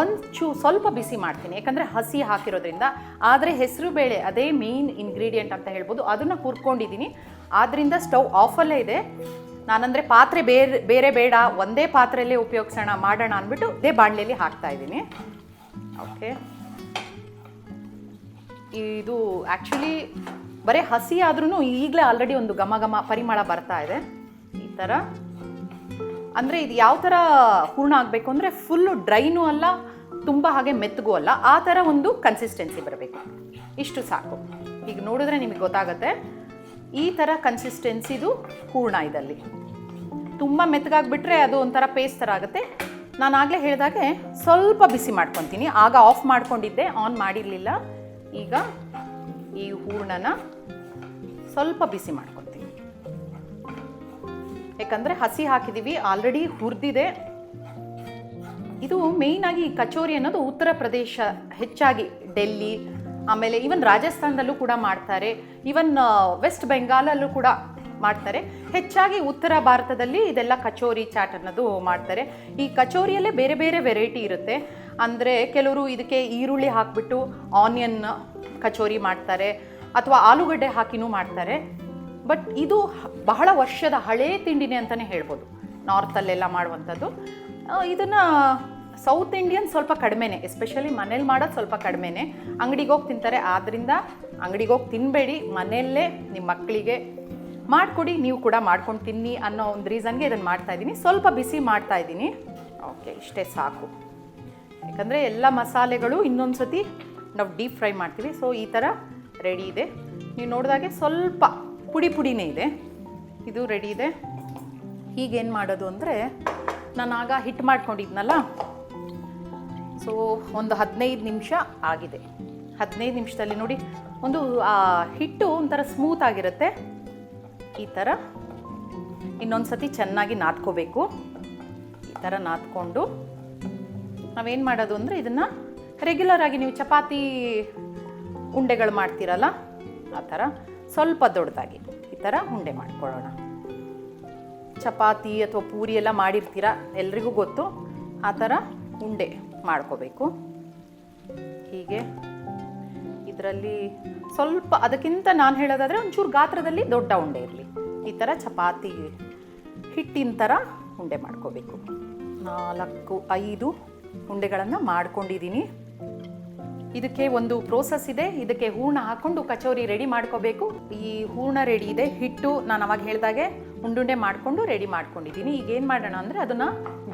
ಒಂದು ಚೂ ಸ್ವಲ್ಪ ಬಿಸಿ ಮಾಡ್ತೀನಿ. ಯಾಕಂದರೆ ಹಸಿ ಹಾಕಿರೋದ್ರಿಂದ. ಆದರೆ ಹೆಸರು ಬೇಳೆ ಅದೇ ಮೇನ್ ಇಂಗ್ರೀಡಿಯೆಂಟ್ ಅಂತ ಹೇಳ್ಬೋದು. ಅದನ್ನು ಹುರ್ಕೊಂಡಿದ್ದೀನಿ. ಆದ್ದರಿಂದ ಸ್ಟವ್ ಆಫಲ್ಲೇ ಇದೆ. ನಾನಂದರೆ ಪಾತ್ರೆ ಬೇರೆ ಬೇರೆ ಬೇಡ. ಒಂದೇ ಪಾತ್ರೆಯಲ್ಲೇ ಉಪಯೋಗಿಸೋಣ, ಮಾಡೋಣ ಅಂದ್ಬಿಟ್ಟು ಇದೇ ಬಾಣಲೆಯಲ್ಲಿ ಹಾಕ್ತಾ ಇದ್ದೀನಿ. ಓಕೆ. ಇದು ಆ್ಯಕ್ಚುಲಿ ಬರೀ ಹಸಿ ಆದ್ರೂ ಈಗಲೇ ಆಲ್ರೆಡಿ ಒಂದು ಘಮ ಘಮ ಪರಿಮಳ ಬರ್ತಾ ಇದೆ. ಈ ಥರ ಅಂದರೆ ಇದು ಯಾವ ಥರ ಹೂರ್ಣ ಆಗಬೇಕು ಅಂದರೆ ಫುಲ್ಲು ಡ್ರೈನೂ ಅಲ್ಲ, ತುಂಬ ಹಾಗೆ ಮೆತ್ತಗೂ ಅಲ್ಲ. ಆ ಥರ ಒಂದು ಕನ್ಸಿಸ್ಟೆನ್ಸಿ ಬರಬೇಕು. ಇಷ್ಟು ಸಾಕು. ಈಗ ನೋಡಿದ್ರೆ ನಿಮಗೆ ಗೊತ್ತಾಗುತ್ತೆ. ಈ ಥರ ಕನ್ಸಿಸ್ಟೆನ್ಸಿದು ಹೂರ್ಣ ಇದಲ್ಲಿ. ತುಂಬ ಮೆತ್ತಗಾಗ್ಬಿಟ್ರೆ ಅದು ಒಂಥರ ಪೇಸ್ಟ್ ಥರ ಆಗುತ್ತೆ. ನಾನು ಆಗಲೇ ಹೇಳಿದಾಗೆ ಸ್ವಲ್ಪ ಬಿಸಿ ಮಾಡ್ಕೊತೀನಿ. ಆಗ ಆಫ್ ಮಾಡ್ಕೊಂಡಿದ್ದೆ ಆನ್ ಮಾಡಿರಲಿಲ್ಲ. ಈಗ ಈ ಹೂರ್ಣನ ಸ್ವಲ್ಪ ಬಿಸಿ ಮಾಡ್ಕೊತೀನಿ ಯಾಕಂದರೆ ಹಸಿ ಹಾಕಿದ್ದೀವಿ ಆಲ್ರೆಡಿ ಹುರಿದಿದೆ. ಇದು ಮೇಯ್ನ್ ಆಗಿ ಕಚೋರಿ ಅನ್ನೋದು ಉತ್ತರ ಪ್ರದೇಶ, ಹೆಚ್ಚಾಗಿ ಡೆಲ್ಲಿ, ಆಮೇಲೆ ಈವನ್ ರಾಜಸ್ಥಾನದಲ್ಲೂ ಕೂಡ ಮಾಡ್ತಾರೆ. ಈವನ್ ವೆಸ್ಟ್ ಬೆಂಗಾಲಲ್ಲೂ ಕೂಡ ಮಾಡ್ತಾರೆ. ಹೆಚ್ಚಾಗಿ ಉತ್ತರ ಭಾರತದಲ್ಲಿ ಇದೆಲ್ಲ ಕಚೋರಿ, ಚಾಟ್ ಅನ್ನೋದು ಮಾಡ್ತಾರೆ. ಈ ಕಚೋರಿಯಲ್ಲೇ ಬೇರೆ ಬೇರೆ ವೆರೈಟಿ ಇರುತ್ತೆ. ಅಂದರೆ ಕೆಲವರು ಇದಕ್ಕೆ ಈರುಳ್ಳಿ ಹಾಕಿಬಿಟ್ಟು ಆನಿಯನ್ ಕಚೋರಿ ಮಾಡ್ತಾರೆ. ಅಥವಾ ಆಲೂಗಡ್ಡೆ ಹಾಕಿನೂ ಮಾಡ್ತಾರೆ. ಬಟ್ ಇದು ಬಹಳ ವರ್ಷದ ಹಳೇ ತಿಂಡಿನೇ ಅಂತಲೇ ಹೇಳ್ಬೋದು. ನಾರ್ತಲ್ಲೆಲ್ಲ ಮಾಡುವಂಥದ್ದು. ಇದನ್ನು ಸೌತ್ ಇಂಡಿಯನ್ ಸ್ವಲ್ಪ ಕಡಿಮೆನೇ ಎಸ್ಪೆಷಲಿ ಮನೇಲಿ ಮಾಡೋದು ಸ್ವಲ್ಪ ಕಡಿಮೆನೇ. ಅಂಗಡಿಗೆ ಹೋಗಿ ತಿಂತಾರೆ. ಆದ್ದರಿಂದ ಅಂಗಡಿಗೆ ಹೋಗಿ ತಿನ್ನಬೇಡಿ ಮನೆಯಲ್ಲೇ ನಿಮ್ಮ ಮಕ್ಕಳಿಗೆ ಮಾಡಿಕೊಡಿ. ನೀವು ಕೂಡ ಮಾಡ್ಕೊಂಡು ತಿನ್ನಿ ಅನ್ನೋ ಒಂದು ರೀಸನ್ಗೆ ಇದನ್ನು ಮಾಡ್ತಾ ಇದ್ದೀನಿ ಸ್ವಲ್ಪ ಬಿಸಿ ಮಾಡ್ತಾ ಇದ್ದೀನಿ ಓಕೆ ಇಷ್ಟೇ ಸಾಕು. ಯಾಕಂದರೆ ಎಲ್ಲ ಮಸಾಲೆಗಳು ಇನ್ನೊಂದು ಸತಿ ನಾವು ಡೀಪ್ ಫ್ರೈ ಮಾಡ್ತೀವಿ. ಸೊ ಈ ಥರ ರೆಡಿ ಇದೆ. ನೀವು ನೋಡಿದಾಗೆ ಸ್ವಲ್ಪ ಪುಡಿ ಪುಡಿನೇ ಇದೆ. ಇದು ರೆಡಿ ಇದೆ. ಈಗೇನು ಮಾಡೋದು ಅಂದರೆ ನಾನು ಆಗ ಹಿಟ್ಟು ಮಾಡ್ಕೊಂಡಿದ್ನಲ್ಲ? ಸೊ ಒಂದು ಹದಿನೈದು ನಿಮಿಷ ಆಗಿದೆ. ಹದಿನೈದು ನಿಮಿಷದಲ್ಲಿ ನೋಡಿ, ಒಂದು, ಆ, ಹಿಟ್ಟು ಒಂಥರ ಸ್ಮೂತ್ ಆಗಿರುತ್ತೆ. ಈ ಥರ ಇನ್ನೊಂದು ಸತಿ ಚೆನ್ನಾಗಿ ನಾದ್ಕೋಬೇಕು. ಈ ಥರ ನಾದ್ಕೊಂಡು ನಾವೇನು ಮಾಡೋದು ಅಂದರೆ ಇದನ್ನು ರೆಗ್ಯುಲರ್ ಆಗಿ ನೀವು ಚಪಾತಿ ಉಂಡೆಗಳು ಮಾಡ್ತೀರಲ್ಲ, ಆ ಥರ ಸ್ವಲ್ಪ ದೊಡ್ಡದಾಗಿ ಈ ಥರ ಉಂಡೆ ಮಾಡ್ಕೊಳ್ಳೋಣ. ಚಪಾತಿ ಅಥವಾ ಪೂರಿ ಎಲ್ಲ ಮಾಡಿರ್ತೀರ, ಎಲ್ರಿಗೂ ಗೊತ್ತು, ಆ ಥರ ಉಂಡೆ ಮಾಡ್ಕೋಬೇಕು. ಹೀಗೆ ಇದರಲ್ಲಿ ಸ್ವಲ್ಪ, ಅದಕ್ಕಿಂತ ನಾನು ಹೇಳೋದಾದರೆ ಒಂಚೂರು ಗಾತ್ರದಲ್ಲಿ ದೊಡ್ಡ ಉಂಡೆ ಇರಲಿ. ಈ ಥರ ಚಪಾತಿ ಹಿಟ್ಟಿನ ಥರ ಉಂಡೆ ಮಾಡ್ಕೋಬೇಕು. ನಾಲ್ಕು, ಐದು ಉಂಡೆಗಳನ್ನು ಮಾಡ್ಕೊಂಡಿದ್ದೀನಿ. ಇದಕ್ಕೆ ಒಂದು ಪ್ರೋಸೆಸ್ ಇದೆ. ಇದಕ್ಕೆ ಹೂರ್ಣ ಹಾಕೊಂಡು ಕಚೋರಿ ರೆಡಿ ಮಾಡ್ಕೋಬೇಕು. ಈ ಹೂರ್ಣ ರೆಡಿ ಇದೆ. ಹಿಟ್ಟು ನಾನು ಅವಾಗ ಹೇಳಿದಾಗೆ ಉಂಡುಂಡೆ ಮಾಡಿಕೊಂಡು ರೆಡಿ ಮಾಡ್ಕೊಂಡಿದ್ದೀನಿ ಈಗ ಏನು ಮಾಡೋಣ ಅಂದರೆ ಅದನ್ನು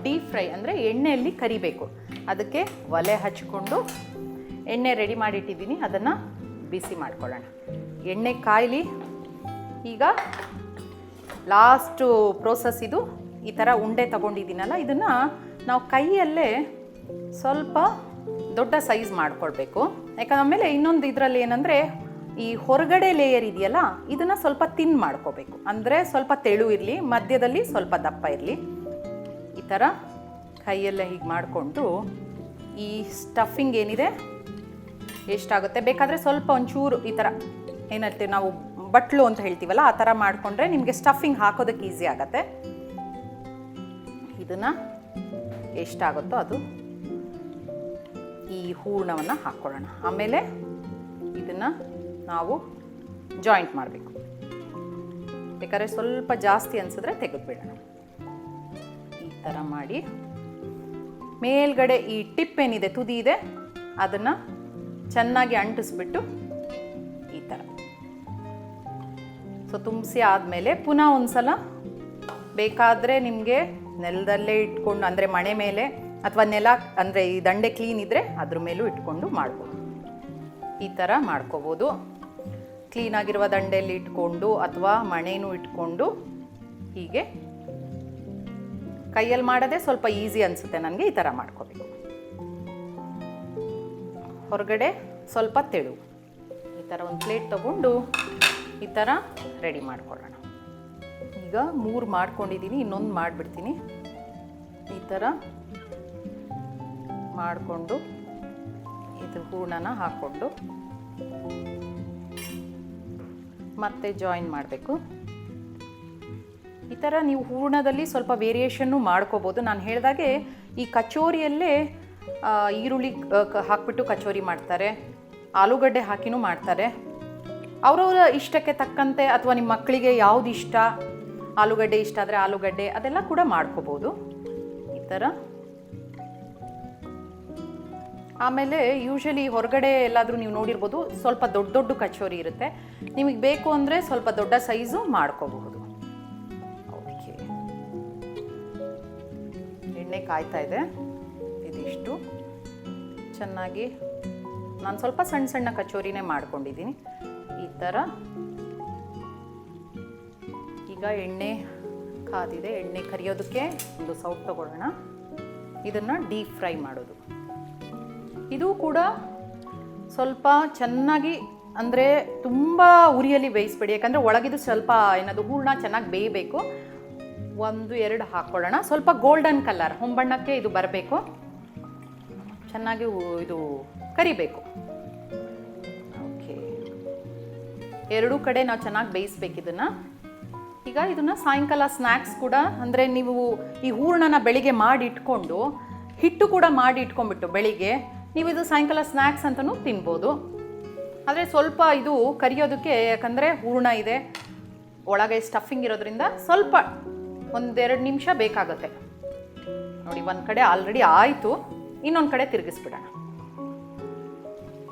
ಡೀಪ್ ಫ್ರೈ ಅಂದರೆ ಎಣ್ಣೆಯಲ್ಲಿ ಕರಿಬೇಕು. ಅದಕ್ಕೆ ಒಲೆ ಹಚ್ಕೊಂಡು ಎಣ್ಣೆ ರೆಡಿ ಮಾಡಿಟ್ಟಿದ್ದೀನಿ ಅದನ್ನು ಬಿಸಿ ಮಾಡ್ಕೊಳ್ಳೋಣ. ಎಣ್ಣೆ ಕಾಯಲಿ ಈಗ ಲಾಸ್ಟು ಪ್ರೋಸೆಸ್ ಇದು. ಈ ಥರ ಉಂಡೆ ತಗೊಂಡಿದ್ದೀನಲ್ಲ, ಇದನ್ನು ನಾವು ಕೈಯಲ್ಲೇ ಸ್ವಲ್ಪ ದೊಡ್ಡ ಸೈಜ್ ಮಾಡ್ಕೊಳ್ಬೇಕು. ಯಾಕಂದ್ರೆ ಆಮೇಲೆ ಇನ್ನೊಂದು ಇದರಲ್ಲಿ ಏನಂದರೆ ಈ ಹೊರಗಡೆ ಲೇಯರ್ ಇದೆಯಲ್ಲ, ಇದನ್ನು ಸ್ವಲ್ಪ ತಿನ್ ಮಾಡ್ಕೋಬೇಕು. ಅಂದರೆ ಸ್ವಲ್ಪ ತೆಳು ಇರಲಿ, ಮಧ್ಯದಲ್ಲಿ ಸ್ವಲ್ಪ ದಪ್ಪ ಇರಲಿ. ಈ ಥರ ಕೈಯಲ್ಲೇ ಹೀಗೆ ಮಾಡಿಕೊಂಡು ಈ ಸ್ಟಫಿಂಗ್ ಏನಿದೆ, ಎಷ್ಟಾಗುತ್ತೆ? ಬೇಕಾದರೆ ಸ್ವಲ್ಪ ಒಂಚೂರು ಈ ಥರ ಏನಂತೀವಿ ನಾವು ಬಟ್ಲು ಅಂತ ಹೇಳ್ತೀವಲ್ಲ, ಆ ಥರ ಮಾಡಿಕೊಂಡ್ರೆ ನಿಮಗೆ ಸ್ಟಫಿಂಗ್ ಹಾಕೋದಕ್ಕೆ ಈಸಿ ಆಗುತ್ತೆ. ಇದನ್ನು ಎಷ್ಟಾಗುತ್ತೋ ಅದು. ಈ ಹೂರ್ಣವನ್ನು ಹಾಕ್ಕೊಳ್ಳೋಣ ಆಮೇಲೆ ಇದನ್ನು ನಾವು ಜಾಯಿಂಟ್ ಮಾಡಬೇಕು. ಬೇಕಾದ್ರೆ ಸ್ವಲ್ಪ ಜಾಸ್ತಿ ಅನಿಸಿದ್ರೆ ತೆಗೆದುಬಿಡೋಣ. ಈ ಥರ ಮಾಡಿ ಮೇಲ್ಗಡೆ ಈ ಟಿಪ್ ಏನಿದೆ, ತುದಿ ಇದೆ, ಅದನ್ನು ಚೆನ್ನಾಗಿ ಅಂಟಿಸ್ಬಿಟ್ಟು ಈ ಥರ ಸೊ ತುಂಬಿಸಿ ಆದಮೇಲೆ ಪುನಃ ಒಂದು ಸಲ ಬೇಕಾದರೆ ನಿಮಗೆ ನೆಲದಲ್ಲೇ ಇಟ್ಕೊಂಡು, ಅಂದರೆ ಮಣೆ ಮೇಲೆ ಅಥವಾ ನೆಲ, ಅಂದರೆ ಈ ದಂಡೆ ಕ್ಲೀನ್ ಇದ್ದರೆ ಅದ್ರ ಮೇಲೂ ಇಟ್ಕೊಂಡು ಮಾಡ್ಬೋದು. ಈ ಥರ ಮಾಡ್ಕೋಬೋದು. ಕ್ಲೀನಾಗಿರುವ ದಂಡೆಯಲ್ಲಿ ಇಟ್ಕೊಂಡು ಅಥವಾ ಮಣೆನೂ ಇಟ್ಕೊಂಡು ಹೀಗೆ ಕೈಯಲ್ಲಿ ಮಾಡೋದೇ ಸ್ವಲ್ಪ ಈಸಿ ಅನಿಸುತ್ತೆ ನನಗೆ ಈ ಥರ ಮಾಡ್ಕೋಬೇಕು. ಹೊರಗಡೆ ಸ್ವಲ್ಪ ತೆಳು. ಈ ಥರ ಒಂದು ಪ್ಲೇಟ್ ತಗೊಂಡು ಈ ಥರ ರೆಡಿ ಮಾಡ್ಕೊಳ್ಳೋಣ. ಈಗ ಮೂರು ಮಾಡ್ಕೊಂಡಿದ್ದೀನಿ ಇನ್ನೊಂದು ಮಾಡಿಬಿಡ್ತೀನಿ. ಈ ಥರ ಮಾಡಿಕೊಂಡು ಇದು ಹೂರ್ಣನ ಹಾಕ್ಕೊಂಡು ಮತ್ತೆ ಜಾಯಿನ್ ಮಾಡಬೇಕು. ಈ ಥರ ನೀವು ಹೂರ್ಣದಲ್ಲಿ ಸ್ವಲ್ಪ ವೇರಿಯೇಷನ್ನು ಮಾಡ್ಕೋಬೋದು. ನಾನು ಹೇಳಿದಾಗೆ ಈ ಕಚೋರಿಯಲ್ಲೇ ಈರುಳ್ಳಿ ಹಾಕ್ಬಿಟ್ಟು ಕಚೋರಿ ಮಾಡ್ತಾರೆ. ಆಲೂಗಡ್ಡೆ ಹಾಕಿನೂ ಮಾಡ್ತಾರೆ. ಅವರವರ ಇಷ್ಟಕ್ಕೆ ತಕ್ಕಂತೆ ಅಥವಾ ನಿಮ್ಮ ಮಕ್ಕಳಿಗೆ ಯಾವುದು ಇಷ್ಟ, ಆಲೂಗಡ್ಡೆ ಇಷ್ಟ ಆದರೆ ಆಲೂಗಡ್ಡೆ ಅದೆಲ್ಲ ಕೂಡ ಮಾಡ್ಕೋಬೋದು. ಈ ಥರ ಆಮೇಲೆ ಯೂಶಲಿ ಹೊರಗಡೆ ಎಲ್ಲಾದರೂ ನೀವು ನೋಡಿರ್ಬೋದು ಸ್ವಲ್ಪ ದೊಡ್ಡ ದೊಡ್ಡ ಕಚೋರಿ ಇರುತ್ತೆ. ನಿಮಗೆ ಬೇಕು ಅಂದರೆ ಸ್ವಲ್ಪ ದೊಡ್ಡ ಸೈಜು ಮಾಡ್ಕೋಬಹುದು. ಓಕೆ ಎಣ್ಣೆ ಕಾಯ್ತಾ ಇದೆ. ಇದಿಷ್ಟು. ಚೆನ್ನಾಗಿ ನಾನು ಸ್ವಲ್ಪ ಸಣ್ಣ ಸಣ್ಣ ಕಚೋರಿನೇ ಮಾಡ್ಕೊಂಡಿದ್ದೀನಿ. ಈ ಥರ ಈಗ ಎಣ್ಣೆ ಕಾದಿದೆ. ಎಣ್ಣೆ ಕರಿಯೋದಕ್ಕೆ ಒಂದು ಸೌಟ್ ತಗೊಳ್ಳೋಣ. ಇದನ್ನು ಡೀಪ್ ಫ್ರೈ ಮಾಡೋದು. ಇದು ಕೂಡ ಸ್ವಲ್ಪ ಚೆನ್ನಾಗಿ, ಅಂದರೆ ತುಂಬ ಉರಿಯಲ್ಲಿ ಬೇಯಿಸ್ಬೇಡಿ. ಯಾಕಂದರೆ ಒಳಗಿದು ಸ್ವಲ್ಪ ಏನದು ಹೂರ್ಣ ಚೆನ್ನಾಗಿ ಬೇಯಬೇಕು. ಒಂದು, ಎರಡು ಹಾಕ್ಕೊಳ್ಳೋಣ ಸ್ವಲ್ಪ ಗೋಲ್ಡನ್ ಕಲರ್ ಹೊಂಬಣ್ಣಕ್ಕೆ ಇದು ಬರಬೇಕು. ಚೆನ್ನಾಗಿ ಇದು ಕರಿಬೇಕು. ಓಕೆ ಎರಡೂ ಕಡೆ ನಾವು ಚೆನ್ನಾಗಿ ಬೇಯಿಸ್ಬೇಕು ಇದನ್ನು. ಈಗ ಇದನ್ನು ಸಾಯಂಕಾಲ ಸ್ನ್ಯಾಕ್ಸ್ ಕೂಡ, ಅಂದರೆ ನೀವು ಈ ಹೂರ್ಣನ ಬೆಳಿಗ್ಗೆ ಮಾಡಿ ಇಟ್ಕೊಂಡು, ಹಿಟ್ಟು ಕೂಡ ಮಾಡಿ ಇಟ್ಕೊಂಡ್ಬಿಟ್ಟು ಬೆಳಿಗ್ಗೆ ನೀವು ಇದು ಸಾಯಂಕಾಲ ಸ್ನ್ಯಾಕ್ಸ್ ಅಂತಲೂ ತಿನ್ಬೋದು. ಆದರೆ ಸ್ವಲ್ಪ ಇದು ಕರಿಯೋದಕ್ಕೆ ಯಾಕಂದರೆ ಹೂರ್ಣ ಇದೆ. ಒಳಗೆ ಸ್ಟಫಿಂಗ್ ಇರೋದ್ರಿಂದ ಸ್ವಲ್ಪ ಒಂದೆರಡು ನಿಮಿಷ ಬೇಕಾಗುತ್ತೆ. ನೋಡಿ, ಒಂದು ಕಡೆ ಆಲ್ರೆಡಿ ಆಯಿತು. ಇನ್ನೊಂದು ಕಡೆ ತಿರುಗಿಸ್ಬಿಡೋಣ.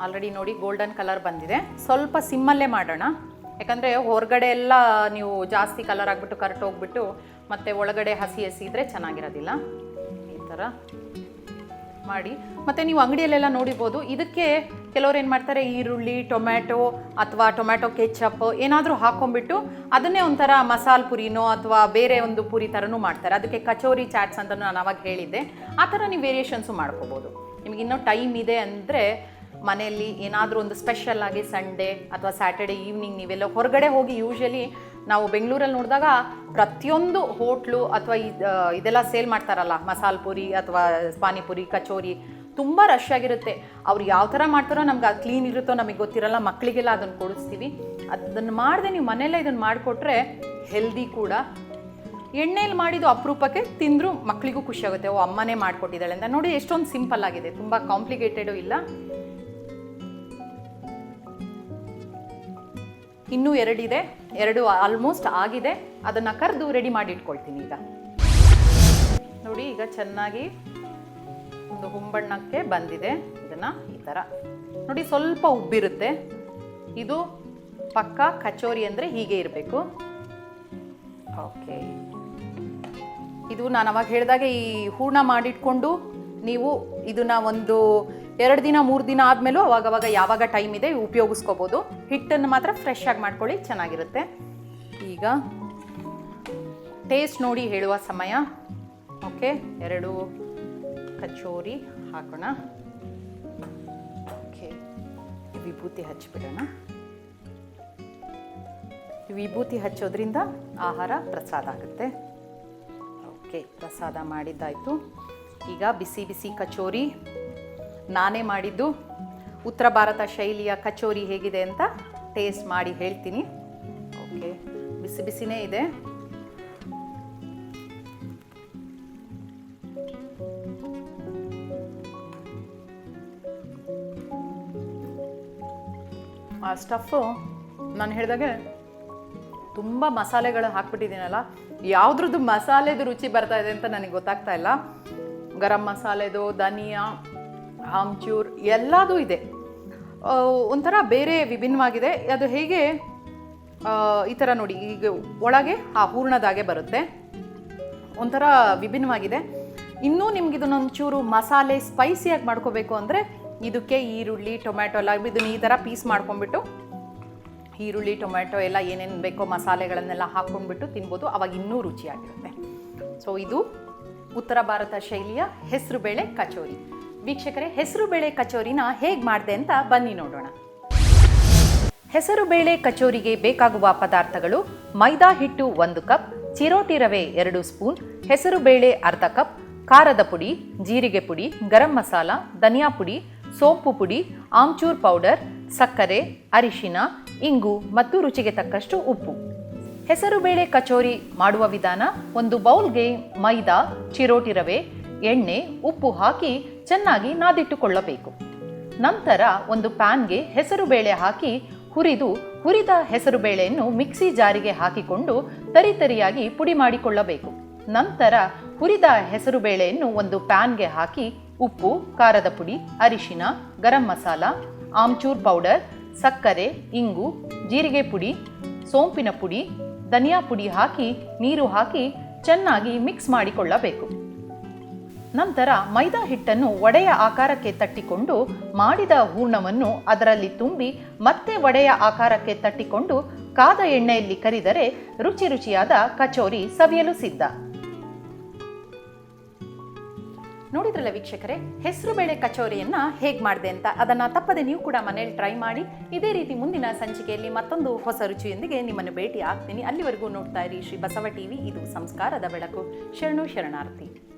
ಆಲ್ರೆಡಿ ನೋಡಿ ಗೋಲ್ಡನ್ ಕಲರ್ ಬಂದಿದೆ. ಸ್ವಲ್ಪ ಸಿಮ್ಮಲ್ಲೇ ಮಾಡೋಣ. ಯಾಕಂದರೆ ಹೊರಗಡೆ ಎಲ್ಲ ನೀವು ಜಾಸ್ತಿ ಕಲರ್ ಆಗಿಬಿಟ್ಟು ಕರೆಕ್ಟ್ ಹೋಗ್ಬಿಟ್ಟು ಮತ್ತು ಒಳಗಡೆ ಹಸಿ ಹಸಿ ಇದ್ದರೆ ಚೆನ್ನಾಗಿರೋದಿಲ್ಲ. ಈ ಥರ ಮಾಡಿ. ಮತ್ತು ನೀವು ಅಂಗಡಿಯಲ್ಲೆಲ್ಲ ನೋಡಿರ್ಬೋದು, ಇದಕ್ಕೆ ಕೆಲವ್ರು ಏನು ಮಾಡ್ತಾರೆ, ಈರುಳ್ಳಿ, ಟೊಮ್ಯಾಟೊ ಅಥವಾ ಟೊಮ್ಯಾಟೊ ಕೆಚಪ್ ಏನಾದರೂ ಹಾಕೊಂಡ್ಬಿಟ್ಟು ಅದನ್ನೇ ಒಂಥರ ಮಸಾಲೆ ಪುರಿನೋ ಅಥವಾ ಬೇರೆ ಒಂದು ಪುರಿ ಥರನೂ ಮಾಡ್ತಾರೆ. ಅದಕ್ಕೆ ಕಚೋರಿ, ಚಾಟ್ಸ್ ಅಂತ ನಾನು ಅವಾಗ ಹೇಳಿದ್ದೆ. ಆ ಥರ ನೀವು ವೇರಿಯೇಷನ್ಸು ಮಾಡ್ಕೋಬೋದು. ನಿಮಗೆ ಇನ್ನೂ ಟೈಮ್ ಇದೆ ಅಂದರೆ ಮನೆಯಲ್ಲಿ ಏನಾದರೂ ಒಂದು ಸ್ಪೆಷಲ್ ಆಗಿ ಸಂಡೇ ಅಥವಾ ಸ್ಯಾಟರ್ಡೆ ಈವ್ನಿಂಗ್ ನೀವೆಲ್ಲ ಹೊರಗಡೆ ಹೋಗಿ ಯೂಶಲಿ ನಾವು ಬೆಂಗಳೂರಲ್ಲಿ ನೋಡಿದಾಗ ಪ್ರತಿಯೊಂದು ಹೋಟ್ಲು ಅಥವಾ ಇದ್- ಇದೆಲ್ಲ ಸೇಲ್ ಮಾಡ್ತಾರಲ್ಲ, ಮಸಾಲೆ ಪುರಿ ಅಥವಾ ಪಾನಿಪುರಿ ಕಚೋರಿ, ತುಂಬ ರಶ್ ಆಗಿರುತ್ತೆ. ಅವ್ರು ಯಾವ ಥರ ಮಾಡ್ತಾರೋ ನಮ್ಗೆ ಅದು ಕ್ಲೀನ್ ಇರುತ್ತೋ ನಮಗೆ ಗೊತ್ತಿರಲ್ಲ ಮಕ್ಕಳಿಗೆಲ್ಲ ಅದನ್ನು ಕೊಡಿಸ್ತೀವಿ. ಅದನ್ನು ಮಾಡಿದೆ ನೀವು ಮನೆಯಲ್ಲೇ ಇದನ್ನು ಮಾಡಿಕೊಟ್ರೆ ಹೆಲ್ದಿ ಕೂಡ. ಎಣ್ಣೆಯಲ್ಲಿ ಮಾಡಿದ್ದು ಅಪರೂಪಕ್ಕೆ ತಿಂದರೂ ಮಕ್ಕಳಿಗೂ ಖುಷಿ ಆಗುತ್ತೆ. ಓ, ಅಮ್ಮನೇ ಮಾಡಿಕೊಟ್ಟಿದ್ದಾಳೆ ಅಂತ. ನೋಡಿ, ಎಷ್ಟೊಂದು ಸಿಂಪಲ್ ಆಗಿದೆ. ತುಂಬ ಕಾಂಪ್ಲಿಕೇಟೆಡು ಇಲ್ಲ. ಇನ್ನೂ ಎರಡಿದೆ. ಎರಡು ಆಲ್ಮೋಸ್ಟ್ ಆಗಿದೆ. ಅದನ್ನು ಕರೆದು ರೆಡಿ ಮಾಡಿ ಇಟ್ಕೊಳ್ತೀನಿ ಈಗ. ನೋಡಿ, ಈಗ ಚೆನ್ನಾಗಿ ಒಂದು ಹುಂಬಣ್ಣಕ್ಕೆ ಬಂದಿದೆ ಇದನ್ನು ಈ ಥರ ನೋಡಿ, ಸ್ವಲ್ಪ ಉಬ್ಬಿರುತ್ತೆ. ಇದು ಪಕ್ಕ ಕಚೋರಿ ಅಂದರೆ ಹೀಗೆ ಇರಬೇಕು. ಓಕೆ ಇದು ನಾನು ಅವಾಗ ಹೇಳಿದಾಗ ಈ ಹೂರ್ಣ ಮಾಡಿಟ್ಕೊಂಡು ನೀವು ಇದನ್ನ ಒಂದು ಎರಡು ದಿನ, ಮೂರು ದಿನ ಆದಮೇಲೂ ಅವಾಗವಾಗ ಯಾವಾಗ ಟೈಮ್ ಇದೆ ಉಪಯೋಗಿಸ್ಕೋಬೋದು. ಹಿಟ್ಟನ್ನು ಮಾತ್ರ ಫ್ರೆಶ್ ಆಗಿ ಮಾಡ್ಕೊಳ್ಳಿ, ಚೆನ್ನಾಗಿರುತ್ತೆ. ಈಗ ಟೇಸ್ಟ್ ನೋಡಿ ಹೇಳುವ ಸಮಯ. ಓಕೆ ಎರಡು ಕಚೋರಿ ಹಾಕೋಣ. ಓಕೆ ವಿಭೂತಿ ಹಚ್ಚಿಬಿಡೋಣ. ವಿಭೂತಿ ಹಚ್ಚೋದ್ರಿಂದ ಆಹಾರ ಪ್ರಸಾದ ಆಗುತ್ತೆ. ಓಕೆ ಪ್ರಸಾದ ಮಾಡಿದ್ದಾಯಿತು. ಈಗ ಬಿಸಿ ಬಿಸಿ ಕಚೋರಿ. ನಾನೇ ಮಾಡಿದ್ದು ಉತ್ತರ ಭಾರತ ಶೈಲಿಯ ಕಚೋರಿ ಹೇಗಿದೆ ಅಂತ ಟೇಸ್ಟ್ ಮಾಡಿ ಹೇಳ್ತೀನಿ. ಓಕೆ ಬಿಸಿ ಬಿಸಿನೇ ಇದೆ. ಆ ಸ್ಟಫು ನಾನು ಹೇಳಿದಾಗೆ ತುಂಬ ಮಸಾಲೆಗಳು ಹಾಕ್ಬಿಟ್ಟಿದ್ದೀನಲ್ಲ, ಯಾವುದ್ರದ್ದು ಮಸಾಲೆದು ರುಚಿ ಬರ್ತಾ ಇದೆ ಅಂತ ನನಗೆ ಗೊತ್ತಾಗ್ತಾ ಇಲ್ಲ. ಗರಂ ಮಸಾಲೆದು, ಧನಿಯಾ, ಆಮ್ಚೂರ್ ಎಲ್ಲದೂ ಇದೆ. ಒಂಥರ ಬೇರೆ ವಿಭಿನ್ನವಾಗಿದೆ. ಅದು ಹೇಗೆ? ಈ ಥರ ನೋಡಿ, ಈಗ ಒಳಗೆ, ಆ, ಹೂರ್ಣದಾಗೆ ಬರುತ್ತೆ. ಒಂಥರ ವಿಭಿನ್ನವಾಗಿದೆ. ಇನ್ನೂ ನಿಮ್ಗೆ ಇದನ್ನೊಂಚೂರು ಮಸಾಲೆ ಸ್ಪೈಸಿಯಾಗಿ ಮಾಡ್ಕೋಬೇಕು ಅಂದರೆ, ಇದಕ್ಕೆ ಈರುಳ್ಳಿ, ಟೊಮ್ಯಾಟೊ ಎಲ್ಲ ಇದನ್ನು ಈ ಥರ ಪೀಸ್ ಮಾಡ್ಕೊಂಡ್ಬಿಟ್ಟು, ಈರುಳ್ಳಿ, ಟೊಮ್ಯಾಟೊ ಎಲ್ಲ ಏನೇನು ಬೇಕೋ ಮಸಾಲೆಗಳನ್ನೆಲ್ಲ ಹಾಕ್ಕೊಂಡ್ಬಿಟ್ಟು ತಿನ್ಬೋದು. ಅವಾಗ ಇನ್ನೂ ರುಚಿಯಾಗಿರುತ್ತೆ. ಸೊ ಇದು ಉತ್ತರ ಭಾರತ ಶೈಲಿಯ ಹೆಸರುಬೇಳೆ ಕಚೋರಿ. ವೀಕ್ಷಕರೇ ಹೆಸರುಬೇಳೆ ಕಚೋರಿನ ಹೇಗೆ ಮಾಡಿದೆ ಅಂತ ಬನ್ನಿ ನೋಡೋಣ. ಹೆಸರುಬೇಳೆ ಕಚೋರಿಗೆ ಬೇಕಾಗುವ ಪದಾರ್ಥಗಳು ಮೈದಾ ಹಿಟ್ಟು ಒಂದು ಕಪ್, ಚಿರೋಟಿ ರವೆ ಎರಡು ಸ್ಪೂನ್ ಹೆಸರುಬೇಳೆ ಅರ್ಧ ಕಪ್, ಖಾರದ ಪುಡಿ, ಜೀರಿಗೆ ಪುಡಿ, ಗರಂ ಮಸಾಲ, ಧನಿಯಾ ಪುಡಿ, ಸೋಂಪು ಪುಡಿ, ಆಮ್ಚೂರ್ ಪೌಡರ್, ಸಕ್ಕರೆ, ಅರಿಶಿನ, ಇಂಗು ಮತ್ತು ರುಚಿಗೆ ತಕ್ಕಷ್ಟು ಉಪ್ಪು. ಹೆಸರುಬೇಳೆ ಕಚೋರಿ ಮಾಡುವ ವಿಧಾನ ಒಂದು ಬೌಲ್ಗೆ ಮೈದಾ, ಚಿರೋಟಿ ರವೆ, ಎಣ್ಣೆ, ಉಪ್ಪು ಹಾಕಿ ಚೆನ್ನಾಗಿ ನಾದಿಟ್ಟುಕೊಳ್ಳಬೇಕು. ನಂತರ ಒಂದು ಪ್ಯಾನ್ಗೆ ಹೆಸರುಬೇಳೆ ಹಾಕಿ ಹುರಿದು, ಹುರಿದ ಹೆಸರುಬೇಳೆಯನ್ನು ಮಿಕ್ಸಿ ಜಾರಿಗೆ ಹಾಕಿಕೊಂಡು ತರಿತರಿಯಾಗಿ ಪುಡಿ ಮಾಡಿಕೊಳ್ಳಬೇಕು. ನಂತರ ಹುರಿದ ಹೆಸರುಬೇಳೆಯನ್ನು ಒಂದು ಪ್ಯಾನ್ಗೆ ಹಾಕಿ ಉಪ್ಪು, ಖಾರದ ಪುಡಿ, ಅರಿಶಿನ, ಗರಂ ಮಸಾಲ, ಆಮ್ಚೂರ್ ಪೌಡರ್, ಸಕ್ಕರೆ, ಇಂಗು, ಜೀರಿಗೆ ಪುಡಿ, ಸೋಂಪಿನ ಪುಡಿ ಧನಿಯಾ ಪುಡಿ ಹಾಕಿ, ನೀರು ಹಾಕಿ ಚೆನ್ನಾಗಿ ಮಿಕ್ಸ್ ಮಾಡಿಕೊಳ್ಳಬೇಕು. ನಂತರ ಮೈದಾ ಹಿಟ್ಟನ್ನು ಒಡೆಯ ಆಕಾರಕ್ಕೆ ತಟ್ಟಿಕೊಂಡು ಮಾಡಿದ ಹೂರ್ಣವನ್ನು ಅದರಲ್ಲಿ ತುಂಬಿ ಮತ್ತೆ ವಡೆಯ ಆಕಾರಕ್ಕೆ ತಟ್ಟಿಕೊಂಡು ಕಾದ ಎಣ್ಣೆಯಲ್ಲಿ ಕರಿದರೆ ರುಚಿ ರುಚಿಯಾದ ಕಚೋರಿ ಸವಿಯಲು ಸಿದ್ಧ. ನೋಡಿದ್ರಲ್ಲ ವೀಕ್ಷಕರೇ, ಹೆಸರು ಬೇಳೆ ಕಚೋರಿಯನ್ನ ಹೇಗೆ ಮಾಡಿದೆ ಅಂತ? ಅದನ್ನ ತಪ್ಪದೆ ನೀವು ಕೂಡ ಮನೇಲಿ ಟ್ರೈ ಮಾಡಿ. ಇದೇ ರೀತಿ ಮುಂದಿನ ಸಂಚಿಕೆಯಲ್ಲಿ ಮತ್ತೊಂದು ಹೊಸ ರುಚಿಯೊಂದಿಗೆ ನಿಮ್ಮನ್ನು ಭೇಟಿ ಆಗ್ತೀನಿ ಅಲ್ಲಿವರೆಗೂ ನೋಡ್ತಾ ಇರಿ ಶ್ರೀ ಬಸವ ಟಿವಿ, ಇದು ಸಂಸ್ಕಾರದ ಬೆಳಕು. ಶರಣು ಶರಣಾರ್ಥಿ.